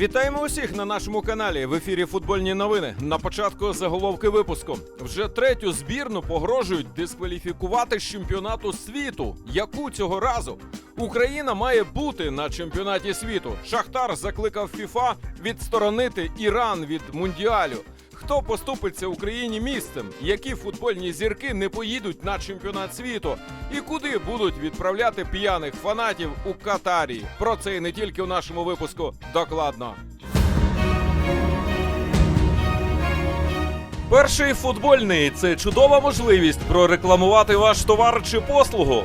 Вітаємо усіх на нашому каналі. В ефірі футбольні новини. На початку заголовки випуску. Вже третю збірну погрожують дискваліфікувати з чемпіонату світу. Яку цього разу Україна має бути на чемпіонаті світу? Шахтар закликав ФІФА відсторонити Іран від мундіалю. Хто поступиться Україні місцем? Які футбольні зірки не поїдуть на чемпіонат світу? І куди будуть відправляти п'яних фанатів у Катарі? Про це і не тільки у нашому випуску докладно. Перший футбольний це чудова можливість прорекламувати ваш товар чи послугу.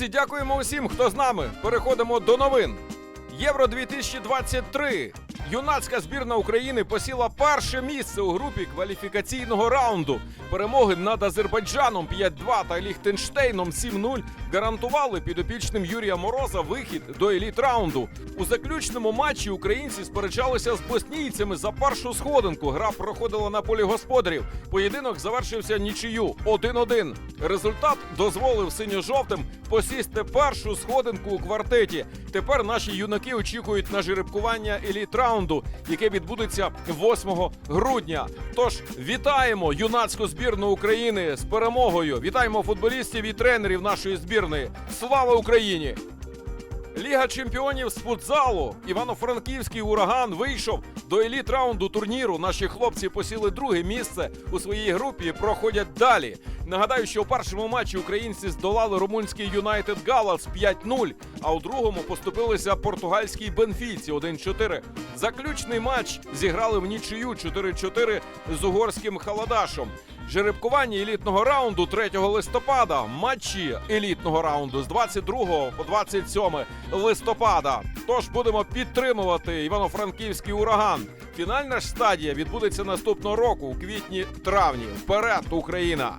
Друзі, дякуємо усім, хто з нами. Переходимо до новин. Євро 2023. Юнацька збірна України посіла перше місце у групі кваліфікаційного раунду. Перемоги над Азербайджаном 5-2 та Ліхтенштейном 7-0 гарантували підопічним Юрія Мороза вихід до еліт раунду. У заключному матчі українці сперечалися з боснійцями за першу сходинку. Гра проходила на полі господарів. Поєдинок завершився нічию 1-1. Результат дозволив синьо-жовтим посісти першу сходинку у квартеті. Тепер наші юнаки очікують на жеребкування еліт раунду, яке відбудеться 8 грудня. Тож вітаємо юнацьку збірну України з перемогою. Вітаємо футболістів і тренерів нашої збірної. Слава Україні! Ліга чемпіонів з футзалу. Івано-Франківський ураган вийшов до еліт раунду турніру. Наші хлопці посіли друге місце у своїй групі. і Проходять далі. Нагадаю, що у першому матчі українці здолали румунський Юнайтед Галас 5-0, а у другому поступилися португальській Бенфіці 1-4. Заключний матч зіграли в нічию 4-4 з угорським Халадашом. Жеребкування елітного раунду 3 листопада. Матчі елітного раунду з 22 по 27 листопада. Тож будемо підтримувати Івано-Франківський ураган. Фінальна ж стадія відбудеться наступного року у квітні-травні. Вперед, Україна!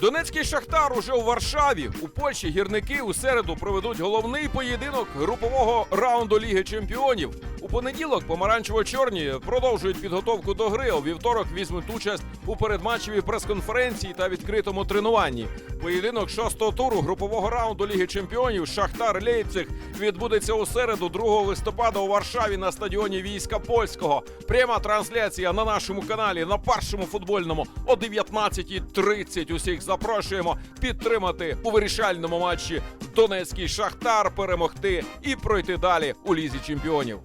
Донецький шахтар уже у Варшаві. У Польщі гірники у середу проведуть головний поєдинок групового раунду Ліги Чемпіонів. У понеділок помаранчево-чорні продовжують підготовку до гри. У вівторок візьмуть участь у передматчевій прес-конференції та відкритому тренуванні. Поєдинок шостого туру групового раунду Ліги Чемпіонів Шахтар Лейпциг відбудеться у середу 2 листопада у Варшаві на стадіоні війська польського. Пряма трансляція на нашому каналі на першому футбольному о 19.30. Усіх запрошуємо підтримати у вирішальному матчі Донецький Шахтар перемогти і пройти далі у лізі чемпіонів.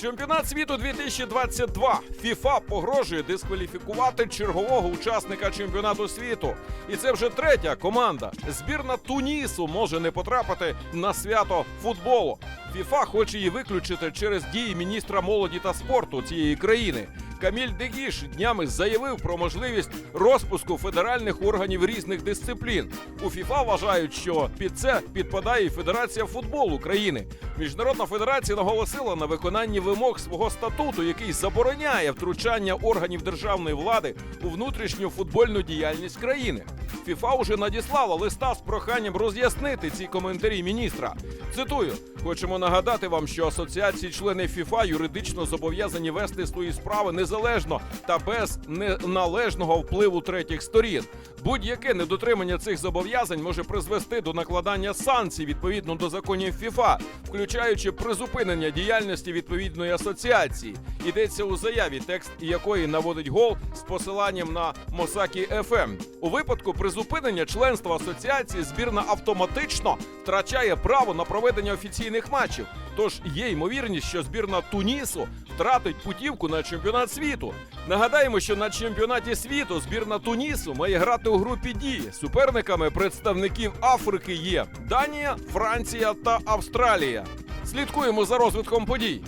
Чемпіонат світу 2022. ФІФА погрожує дискваліфікувати чергового учасника чемпіонату світу. І це вже третя команда. Збірна Тунісу може не потрапити на свято футболу. ФІФА хоче її виключити через дії міністра молоді та спорту цієї країни. Каміль Дегіш днями заявив про можливість розпуску федеральних органів різних дисциплін. У ФІФА вважають, що під це підпадає і Федерація футболу країни. Міжнародна федерація наголосила на виконанні вимог свого статуту, який забороняє втручання органів державної влади у внутрішню футбольну діяльність країни. ФІФА уже надіслала листа з проханням роз'яснити ці коментарі міністра. Цитую: хочемо нагадати вам, що асоціації члени ФІФА юридично зобов'язані вести свої справи незалежно та без неналежного впливу третіх сторін. Будь-яке недотримання цих зобов'язань може призвести до накладання санкцій відповідно до законів ФІФА, включаючи призупинення діяльності відповідної асоціації. Йдеться у заяві, текст якої наводить гол з посиланням на Мосакі ФМ. У випадку призупинення членства асоціації збірна автоматично втрачає право на проведення офіційних матчів. Тож є ймовірність, що збірна Тунісу втратить путівку на чемпіонат світу. Нагадаємо, що на чемпіонаті світу збірна Тунісу має грати у групі дії. Суперниками представників Африки є Данія, Франція та Австралія. Слідкуємо за розвитком подій.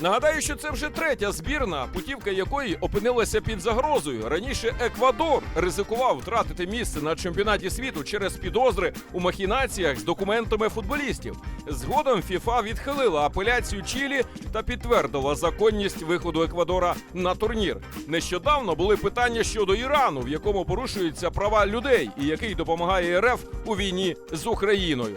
Нагадаю, що це вже третя збірна, путівка якої опинилася під загрозою. Раніше Еквадор ризикував втратити місце на чемпіонаті світу через підозри у махінаціях з документами футболістів. Згодом ФІФА відхилила апеляцію Чилі та підтвердила законність виходу Еквадора на турнір. Нещодавно були питання щодо Ірану, в якому порушуються права людей і який допомагає РФ у війні з Україною.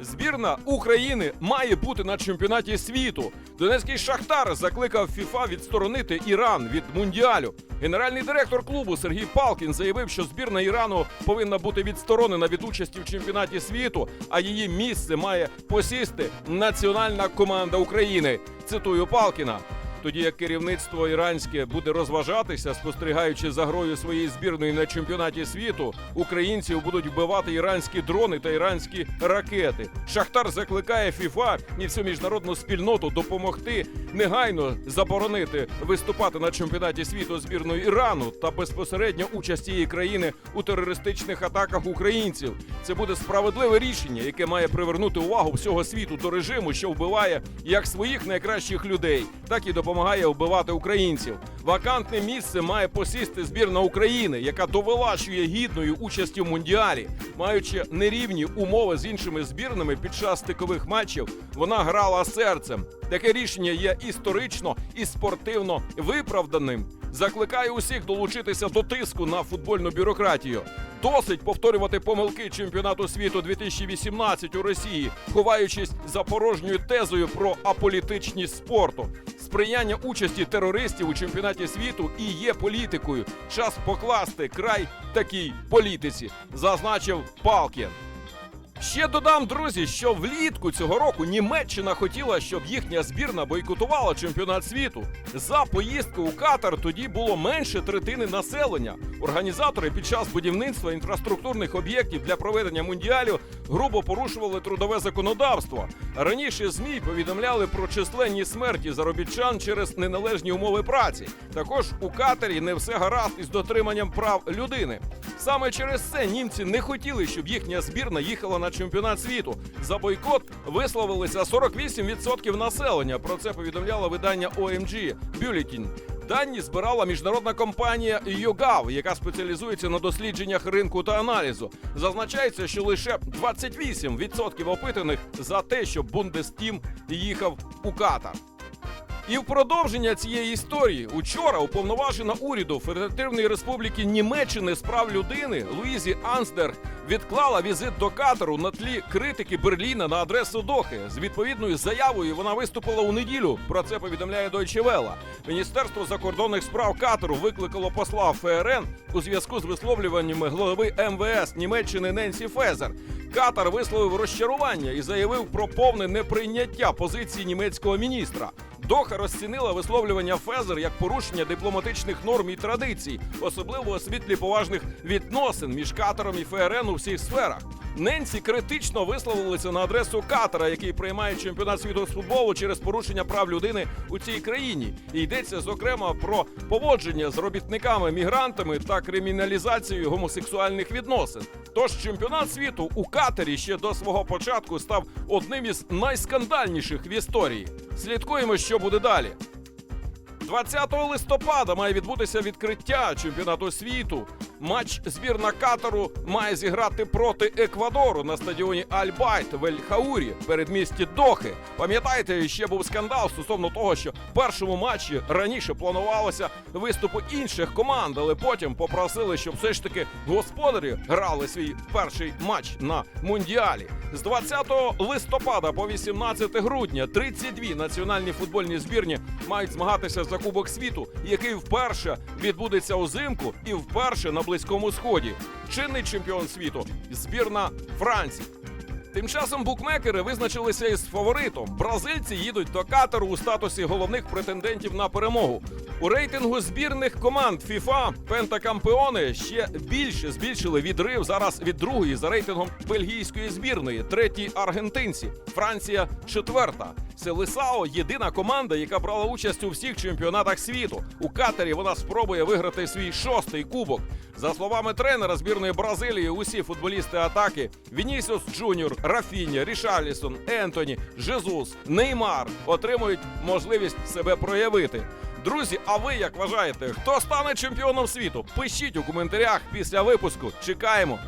Збірна України має бути на чемпіонаті світу. Донецький Шахтар закликав ФІФА відсторонити Іран від мундіалю. Генеральний директор клубу Сергій Палкін заявив, що збірна Ірану повинна бути відсторонена від участі в чемпіонаті світу, а її місце має посісти національна команда України. Цитую Палкіна. Тоді як керівництво іранське буде розважатися, спостерігаючи за грою своєї збірної на чемпіонаті світу, українців будуть вбивати іранські дрони та іранські ракети. Шахтар закликає ФІФА і всю міжнародну спільноту допомогти негайно заборонити виступати на чемпіонаті світу збірної Ірану та безпосередньо участь цієї країни у терористичних атаках українців. Це буде справедливе рішення, яке має привернути увагу всього світу до режиму, що вбиває як своїх найкращих людей, так і допомагає вбивати українців. Вакантне місце має посісти збірна України, яка довела, що є гідною участі в мундіалі, маючи нерівні умови з іншими збірними під час стикових матчів. Вона грала серцем. Таке рішення є історично і спортивно виправданим. Закликаю усіх долучитися до тиску на футбольну бюрократію. Досить повторювати помилки чемпіонату світу 2018 у Росії, ховаючись за порожньою тезою про аполітичність спорту. Сприяння участі терористів у чемпіонаті світу і є політикою. Час покласти край такій політиці, зазначив Палкін. Ще додам, друзі, що влітку цього року Німеччина хотіла, щоб їхня збірна бойкотувала чемпіонат світу. За поїздку у Катар тоді було менше третини населення. Організатори під час будівництва інфраструктурних об'єктів для проведення мундіалю грубо порушували трудове законодавство. Раніше змі повідомляли про численні смерті заробітчан через неналежні умови праці. Також у Катарі не все гаразд із дотриманням прав людини. Саме через це німці не хотіли, щоб їхня збірна їхала на чемпіонат світу. За бойкот висловилися 48% населення. Про це повідомляло видання OMG Bulletin. Дані збирала міжнародна компанія YouGov, яка спеціалізується на дослідженнях ринку та аналізу. Зазначається, що лише 28% опитаних за те, що Бундестім їхав у Катар. І в продовження цієї історії учора уповноважена уряду Федеративної Республіки Німеччини з прав людини Луїзі Ансдерг відклала візит до Катару на тлі критики Берліна на адресу Дохи. З відповідною заявою вона виступила у неділю. Про це повідомляє Deutsche Welle. Міністерство закордонних справ Катару викликало посла ФРН у зв'язку з висловлюваннями голови МВС Німеччини Ненсі Фезер. Катар висловив розчарування і заявив про повне неприйняття позиції німецького міністра. Доха розцінила висловлювання Фезер як порушення дипломатичних норм і традицій, особливо у світлі поважних відносин між катером і ФРН у всіх сферах. Ненсі критично висловилися на адресу Катара, який приймає чемпіонат світу з футболу через порушення прав людини у цій країні. І йдеться зокрема про поводження з робітниками, мігрантами та криміналізацію гомосексуальних відносин. Тож чемпіонат світу у Катарі ще до свого початку став одним із найскандальніших в історії. Слідкуємо, що буде далі. 20 листопада має відбутися відкриття чемпіонату світу. Матч збірна Катару має зіграти проти Еквадору на стадіоні Аль-Байт в Ель-Хаурі передмісті Дохи. Пам'ятаєте, ще був скандал стосовно того, що в першому матчі раніше планувалося виступи інших команд, але потім попросили, щоб все ж таки господарі грали свій перший матч на мундіалі. З 20 листопада по 18 грудня 32 національні футбольні збірні мають змагатися за Кубок світу, який вперше відбудеться узимку і вперше на Близькому Сході. Чинний чемпіон світу збірна Франції. Тим часом букмекери визначилися із фаворитом. Бразильці їдуть до Катару у статусі головних претендентів на перемогу. У рейтингу збірних команд FIFA пентакампеони ще більше збільшили відрив зараз від другої за рейтингом бельгійської збірної, третій аргентинці. Франція четверта. Селисао єдина команда, яка брала участь у всіх чемпіонатах світу. У Катері вона спробує виграти свій шостий кубок. За словами тренера збірної Бразилії, усі футболісти атаки Вінісіус Джуніор, Рафіня, Рішарлісон, Ентоні, Жезус, Неймар отримують можливість себе проявити. Друзі, а ви як вважаєте, хто стане чемпіоном світу? Пишіть у коментарях після випуску. Чекаємо.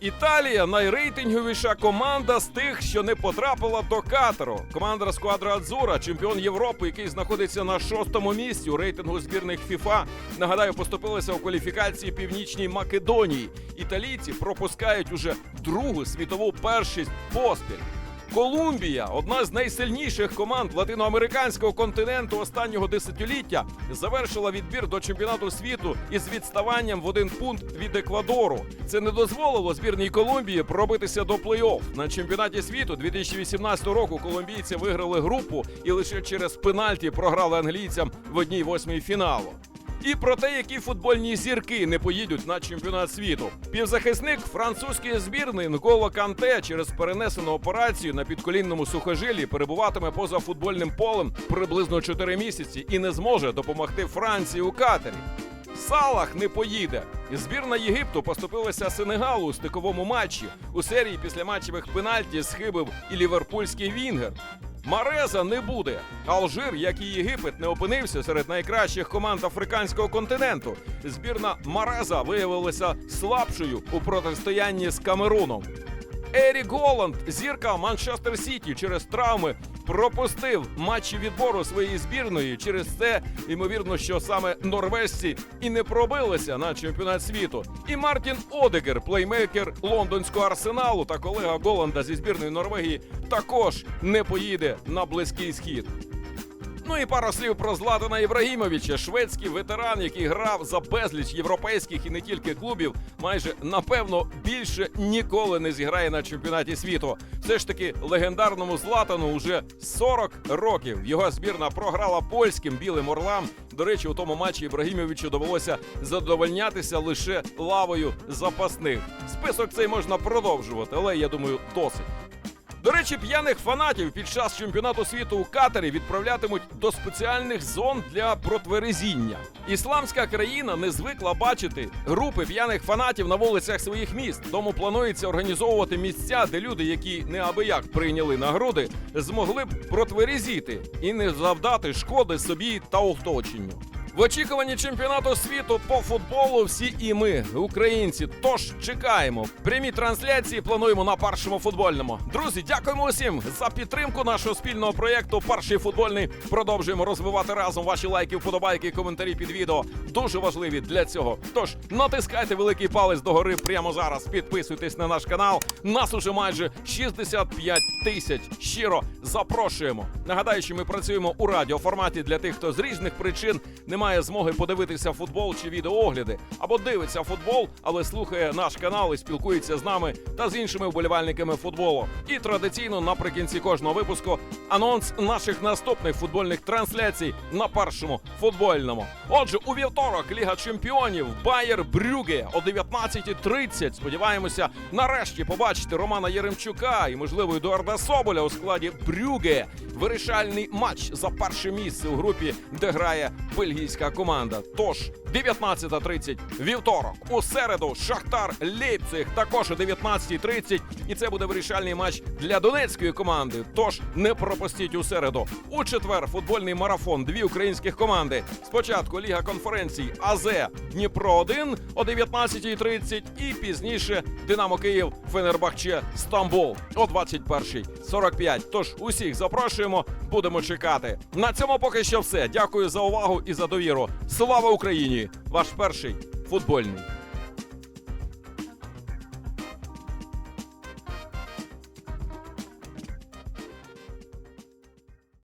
Італія найрейтинговіша команда з тих, що не потрапила до Катару. Команда Сквадра Адзура, чемпіон Європи, який знаходиться на шостому місці у рейтингу збірних ФІФА. Нагадаю, поступилися у кваліфікації Північній Македонії. Італійці пропускають уже другу світову першість поспіль. Колумбія, одна з найсильніших команд латиноамериканського континенту останнього десятиліття, завершила відбір до чемпіонату світу із відставанням в один пункт від Еквадору. Це не дозволило збірній Колумбії пробитися до плей-офф. На чемпіонаті світу 2018 року колумбійці виграли групу і лише через пенальті програли англійцям в одній восьмій фіналу. І про те, які футбольні зірки не поїдуть на чемпіонат світу. Півзахисник французької збірної Нголо Канте через перенесену операцію на підколінному сухожилі перебуватиме поза футбольним полем приблизно 4 місяці і не зможе допомогти Франції у катері. Салах не поїде. Збірна Єгипту поступилася Сенегалу у стиковому матчі. У серії після матчевих пенальті схибив і ліверпульський Вінгер. Мареза не буде. Алжир, як і Єгипет, не опинився серед найкращих команд африканського континенту. Збірна Мареза виявилася слабшою у протистоянні з Камеруном. Ерік Голланд, зірка Манчестер Сіті, через травми пропустив матчі відбору своєї збірної. Через це ймовірно, що саме норвежці і не пробилися на чемпіонат світу. І Мартін Одегер, плеймейкер лондонського арсеналу та колега Голланда зі збірної Норвегії, також не поїде на близький схід. Ну і пару слів про Златана Ібрагімовича, шведський ветеран, який грав за безліч європейських і не тільки клубів, майже напевно більше ніколи не зіграє на чемпіонаті світу. Все ж таки легендарному Златану уже 40 років. Його збірна програла польським білим орлам. До речі, у тому матчі Ібрагімовичу довелося задовольнятися лише лавою запасних. Список цей можна продовжувати, але я думаю, досить. До речі, п'яних фанатів під час чемпіонату світу у Катарі відправлятимуть до спеціальних зон для протверезіння. Ісламська країна не звикла бачити групи п'яних фанатів на вулицях своїх міст. Тому планується організовувати місця, де люди, які неабияк прийняли нагороди, змогли б протверезіти і не завдати шкоди собі та оточенню. В очікуванні чемпіонату світу по футболу всі і ми, українці. Тож чекаємо. Прямі трансляції плануємо на першому футбольному. Друзі, дякуємо усім за підтримку нашого спільного проєкту. Перший футбольний продовжуємо розвивати разом ваші лайки, вподобайки, коментарі під відео. Дуже важливі для цього. Тож натискайте великий палець догори прямо зараз. Підписуйтесь на наш канал. Нас уже майже 65 тисяч. Щиро запрошуємо. Нагадаю, що ми працюємо у радіоформаті для тих, хто з різних причин не має змоги подивитися футбол чи відеоогляди, або дивиться футбол, але слухає наш канал і спілкується з нами та з іншими вболівальниками футболу. І традиційно наприкінці кожного випуску анонс наших наступних футбольних трансляцій на першому футбольному. Отже, у вівторок Ліга Чемпіонів Байер Брюге о 19.30. Сподіваємося, нарешті побачити Романа Єремчука і можливо Едуарда Соболя у складі Брюге. Вирішальний матч за перше місце у групі, де грає бельгійська команда. Тож 19.30 вівторок. У середу Шахтар Лейпциг також о 19.30. І це буде вирішальний матч для донецької команди. Тож не пропустіть у середу. У четвер футбольний марафон. Дві українських команди. Спочатку Ліга конференцій АЗ Дніпро 1 о 19.30 і пізніше Динамо Київ Фенербахче Стамбул о 21.45. Тож усіх запрошуємо, будемо чекати. На цьому поки що все. Дякую за увагу і за довіру. Слава Україні! Ваш перший футбольний.